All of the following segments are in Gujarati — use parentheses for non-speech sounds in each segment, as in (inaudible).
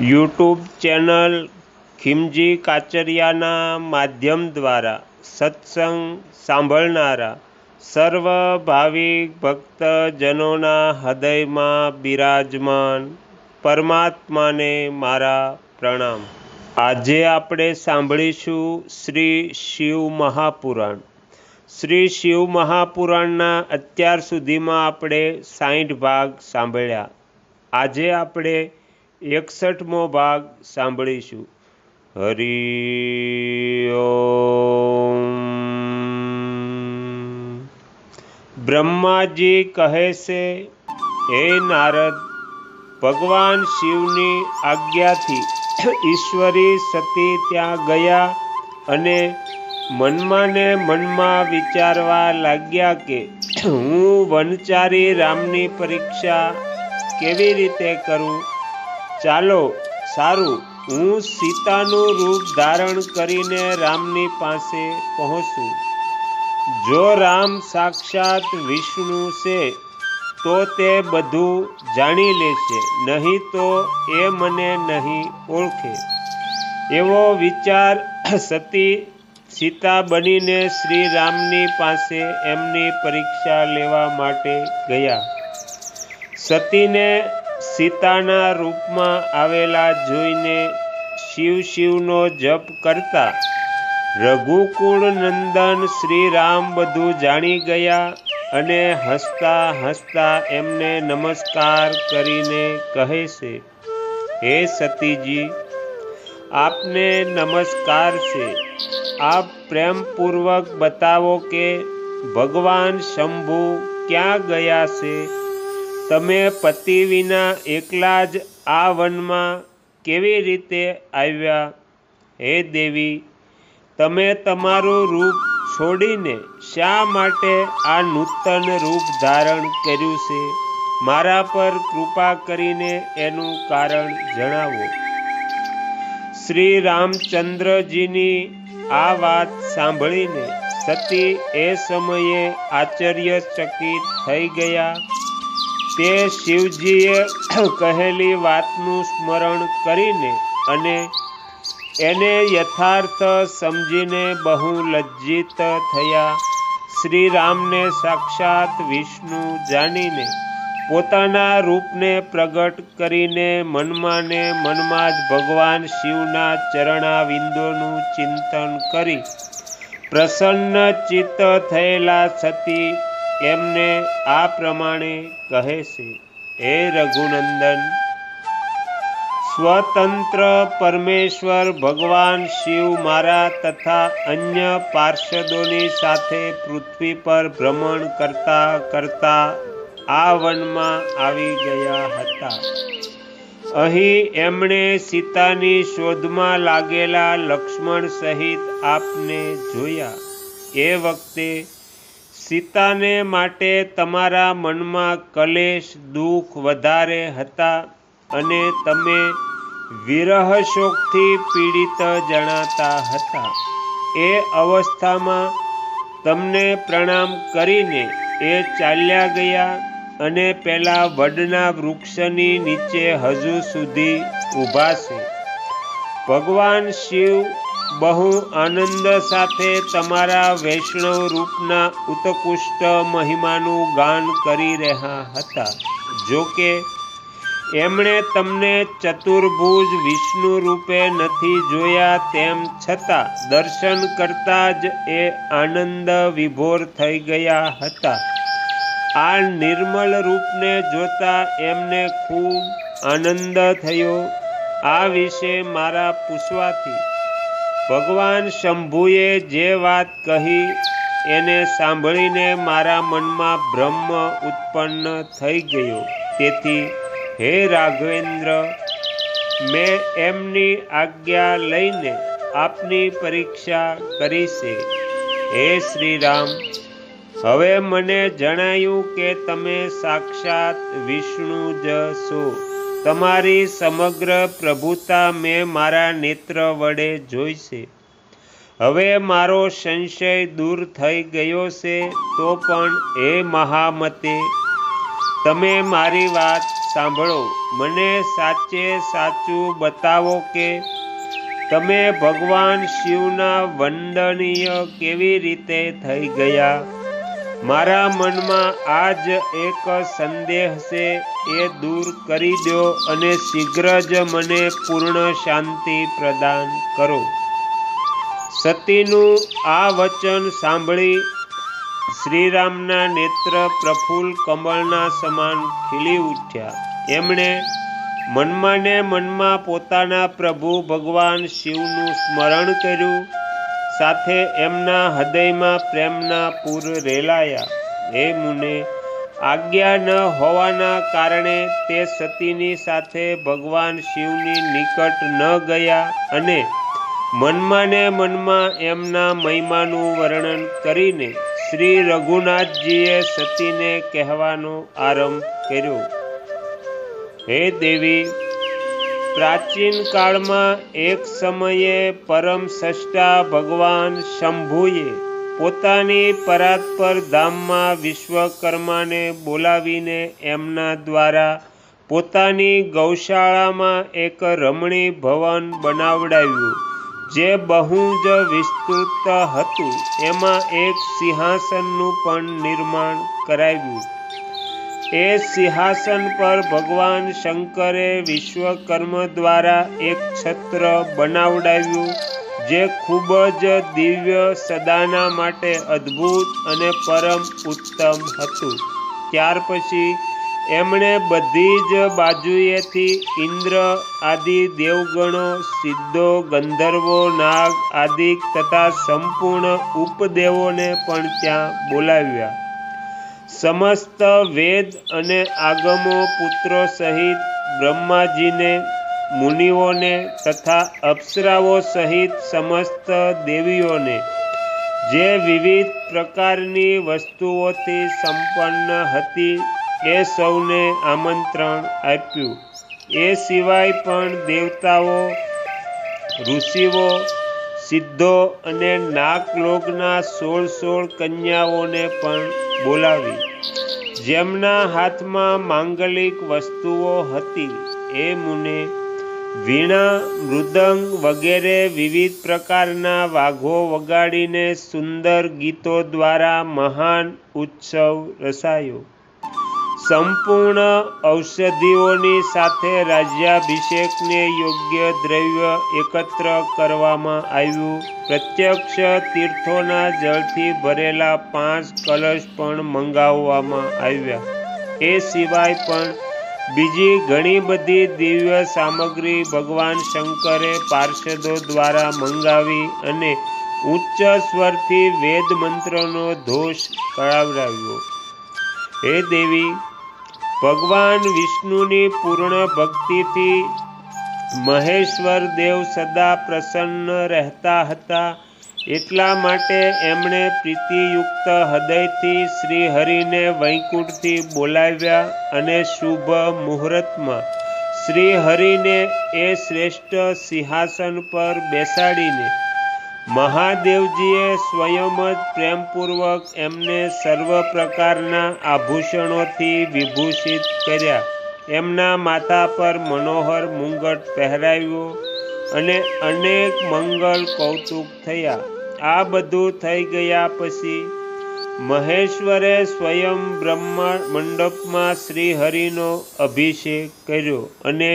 યુટ્યુબ ચેનલ ખીમજી કાચરિયાના માધ્યમ દ્વારા સત્સંગ સાંભળનારા સર્વ ભાવિક ભક્તજનોના હૃદયમાં બિરાજમાન પરમાત્માને મારા પ્રણામ. આજે આપણે સાંભળીશું શ્રી શિવ મહાપુરાણ. શ્રી શિવ મહાપુરાણના અત્યાર સુધીમાં આપણે સાઠ ભાગ સાંભળ્યા. આજે આપણે એકસઠમો ભાગ સાંભળીશું. હરિ બ્રહ્માજી કહે છે, હે નારદ, ભગવાન શિવની આજ્ઞાથી ઈશ્વરી સતી ત્યાં ગયા અને મનમાં ને મનમાં વિચારવા લાગ્યા કે હું વનચારી રામની પરીક્ષા કેવી રીતે કરું? ચાલો, સારું, હું સીતાનું રૂપ ધારણ કરીને રામની પાસે પહોંચું. જો રામ સાક્ષાત વિષ્ણુ છે, તો તે બધું જાણી લેશે, નહીં તો એ મને નહીં ઓળખે. એવો વિચાર સતી સીતા બનીને શ્રી રામની પાસે એમની પરીક્ષા લેવા માટે ગયા. સતીને સીતાના રૂપમાં આવેલા જોઈને શિવ શિવનો જપ કરતા રઘુકુળ નંદન શ્રી રામ બધું જાણી ગયા અને હસતા હસતા એમને નમસ્કાર કરીને કહે છે, હે સતીજી, આપને નમસ્કાર છે. આપ પ્રેમપૂર્વક બતાવો કે ભગવાન શંભુ ક્યાં ગયા છે? તમે પતિ વિના એકલા જ આ વનમાં કેવી રીતે આવ્યા? હે દેવી, તમે તમારું રૂપ છોડીને શા માટે આ નૂતન રૂપ ધારણ કર્યું છે? મારા પર કૃપા કરીને એનું કારણ જણાવો. શ્રી રામચંદ્રજીની આ વાત સાંભળીને સતી એ સમયે આશ્ચર્યચકિત થઈ ગયા. તે શિવજીએ (clears throat) કહેલી વાતનું સ્મરણ કરીને અને એને યથાર્થ સમજીને બહુ લજ્જિત થયા. શ્રી રામને સાક્ષાત વિષ્ણુ જાણીને પોતાના રૂપને પ્રગટ કરીને મનમાં ને મનમાં જ ભગવાન શિવના ચરણાવિંદોનું ચિંતન કરી પ્રસન્ન ચિત્ત થયેલા સતી એમને આ પ્રમાણે કહે છે, હે રઘુનંદન, સ્વતંત્ર પરમેશ્વર ભગવાન શિવ મારા તથા અન્ય પાર્ષદોની સાથે પૃથ્વી પર ભ્રમણ કરતા કરતા આ વનમાં આવી ગયા હતા. અહીં એમણે સીતાની શોધમાં લાગેલા લક્ષ્મણ સહિત આપને જોયા. એ વખતે સીતાને માટે તમારા મનમાં કલેશ, દુઃખ વધારે હતા અને તમે વિરહ શોકથી પીડિત જણાતા હતા. એ અવસ્થામાં તમને પ્રણામ કરીને એ ચાલ્યા ગયા અને પેલા વડના વૃક્ષની નીચે હજુ સુધી ઊભા છે. ભગવાન શિવ બહુ આનંદ સાથે તમારા વૈષ્ણવ રૂપના ઉત્કૃષ્ટ મહિમાનું ગાન કરી રહ્યા હતા. જો કે, એમણે તમને ચતુર્ભુજ વિષ્ણુ રૂપે નથી જોયા તેમ છતાં દર્શન કરતા જ એ આનંદ વિભોર થઈ ગયા હતા. આ નિર્મલ રૂપને જોતા એમને ખૂબ આનંદ થયો. આ વિશે મારા પૂછવાથી ભગવાન શંભુએ જે વાત કહી, એને સાંભળીને મારા મનમાં બ્રહ્મ ઉત્પન્ન થઈ ગયો. તેથી, હે રાઘવેન્દ્ર, મેં એમની આજ્ઞા લઈને આપની પરીક્ષા કરી છે. હે શ્રી રામ હવે મને જણાયું કે તમે સાક્ષાત વિષ્ણુ જ છો. તમારી સમગ્ર પ્રભુતા મેં મારા નેત્ર વડે જોઈ છે. હવે મારો સંશય દૂર થઈ ગયો છે, તો પણ એ મહામતે, તમે મારી વાત સાંભળો. મને સાચે સાચું બતાવો કે તમે ભગવાન શિવના વંદનીય કેવી રીતે થઈ ગયા? મારા મનમાં આ જ એક સંદેહ છે, એ દૂર કરી દો અને શીઘ્ર જ મને પૂર્ણ શાંતિ પ્રદાન કરો. સતીનું આ વચન સાંભળી શ્રીરામના નેત્ર પ્રફુલ્લ કમળના સમાન ખીલી ઉઠ્યા. એમણે મનમાં ને મનમાં પોતાના પ્રભુ ભગવાન શિવનું સ્મરણ કર્યું સાથે એમના હૃદયમાં પ્રેમના પૂર રેલાયા. હે મુને, આજ્ઞા ન હોવાના કારણે તે સતીની સાથે ભગવાન શિવની નિકટ ન ગયા અને મનમાં ને મનમાં એમના મહિમાનું વર્ણન કરીને શ્રી રઘુનાથજીએ સતીને કહેવાનો આરંભ કર્યો. હે દેવી પ્રાચીન કાળમાં એક સમયે પરમ સષ્ટા ભગવાન શંભુએ પોતાની પરાત્પર ધામમાં વિશ્વકર્માને બોલાવીને એમના દ્વારા પોતાની ગૌશાળામાં એક રમણી ભવન બનાવડાવ્યું, જે બહુ જ વિસ્તૃત હતું. એમાં એક સિંહાસનનું પણ નિર્માણ કરાવ્યું. એ સિંહાસન પર ભગવાન શંકરે વિશ્વકર્મ દ્વારા એક છત્ર બનાવડાવ્યું, જે ખૂબ જ દિવ્ય સદાના માટે અદ્ભુત અને પરમ ઉત્તમ હતું. ત્યાર પછી એમણે બધી જ બાજુએથી ઇન્દ્ર આદિ દેવગણો, સિદ્ધો, ગંધર્વો, નાગ આદિ તથા સંપૂર્ણ ઉપદેવોને પણ ત્યાં બોલાવ્યા. સમસ્ત વેદ અને આગમો પુત્રો સહિત બ્રહ્માજીને, મુનિઓને તથા અપ્સરાઓ સહિત સમસ્ત દેવીઓને, જે વિવિધ પ્રકારની વસ્તુઓથી સંપન્ન હતી, એ સૌને આમંત્રણ આપ્યું. એ સિવાય પણ દેવતાઓ, ઋષિઓ, સિદ્ધો અને નાગલોકના સોળ સોળ કન્યાઓને પણ બોલાવી. જેમના હાથમાં માંગલિક વસ્તુઓ હતી, એ મુને વીણા, મૃદંગ વગેરે વિવિધ પ્રકારના વાઘો વગાડીને સુંદર ગીતો દ્વારા મહાન ઉત્સવ રસાયો સંપૂર્ણ ઔષધિઓની સાથે રાજ્યાભિષેકને યોગ્ય દ્રવ્ય એકત્ર કરવામાં આવ્યું. પ્રત્યક્ષ તીર્થોના જળથી ભરેલા પાંચ કલશ પણ મંગાવવામાં આવ્યા. એ સિવાય પણ બીજી ઘણી બધી દિવ્ય સામગ્રી ભગવાન શંકરે પાર્ષદો દ્વારા મંગાવી અને ઉચ્ચ સ્વરથી વેદ મંત્રનો ધોષ કરાવડાવ્યો. હે દેવી ભગવાન વિષ્ણુની પૂર્ણ ભક્તિથી મહેશ્વર દેવ સદા પ્રસન્ન રહેતા હતા. એટલા માટે એમણે પ્રીતિયુક્ત હૃદયથી શ્રી હરિને વૈકુંઠથી બોલાવ્યા અને શુભ મુહૂર્તમાં શ્રી હરિને એ શ્રેષ્ઠ સિંહાસન પર બેસાડીને મહાદેવજીએ સ્વયં જ પ્રેમપૂર્વક એમને સર્વ પ્રકારના આભૂષણોથી વિભૂષિત કર્યા. એમના માથા પર મનોહર મુંગટ પહેરાવ્યો અને અનેક મંગલ કૌતુક થયા. આ બધું થઈ ગયા પછી મહેશ્વરે સ્વયં બ્રહ્મા મંડપમાં શ્રીહરિનો અભિષેક કર્યો અને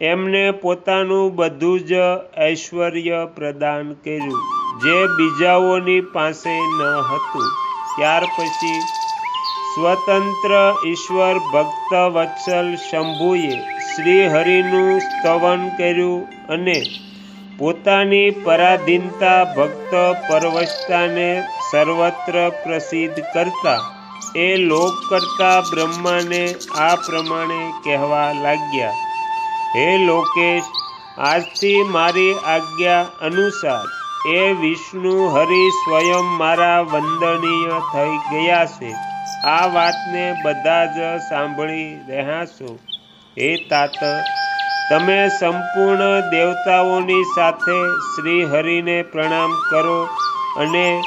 એમને પોતાનું બધું જ ઐશ્વર્ય પ્રદાન કર્યું. જે બીજાઓની પાસે ન હતું. ત્યાર પછી સ્વતંત્ર ઈશ્વર ભક્ત વત્સલ શંભુએ શ્રી હરિનું સ્તવન કર્યું અને પોતાની પરાધીનતા ભક્ત પરવશતાને સર્વત્ર પ્રસિદ્ધ કરતા એ લોક કરતા બ્રહ્માને આ પ્રમાણે કહેવા લાગ્યા. હે લોકેશ, આજથી મારી આજ્ઞા અનુસાર એ વિષ્ણુ હરિ સ્વયં મારા વંદનીય થઈ ગયા છે. આ વાતને બધા જ સાંભળી રહ્યા છો. હે તાત, તમે સંપૂર્ણ દેવતાઓની સાથે શ્રી હરિને પ્રણામ કરો અને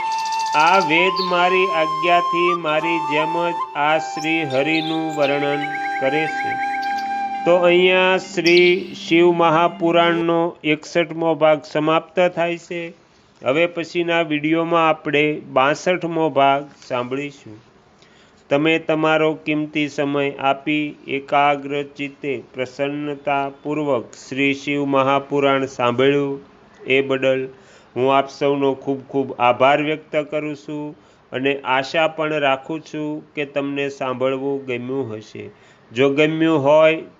આ વેદ મારી આજ્ઞાથી મારી જેમ જ આ શ્રી હરિનું વર્ણન કરે છે. તો અહીંયા શ્રી શિવ મહાપુરાણનો એકસઠમો ભાગ સમાપ્ત થાય છે. હવે પછીના વિડીયોમાં આપણે બાસઠમો ભાગ સાંભળીશું. તમે તમારો કિંમતી સમય આપી એકાગ્ર ચિત્તે પ્રસન્નતાપૂર્વક શ્રી શિવ મહાપુરાણ સાંભળ્યું એ બદલ હું આપ સૌનો ખૂબ ખૂબ આભાર વ્યક્ત કરું છું અને આશા પણ રાખું છું કે તમને સાંભળવું ગમ્યું હશે. જો ગમ્યું હોય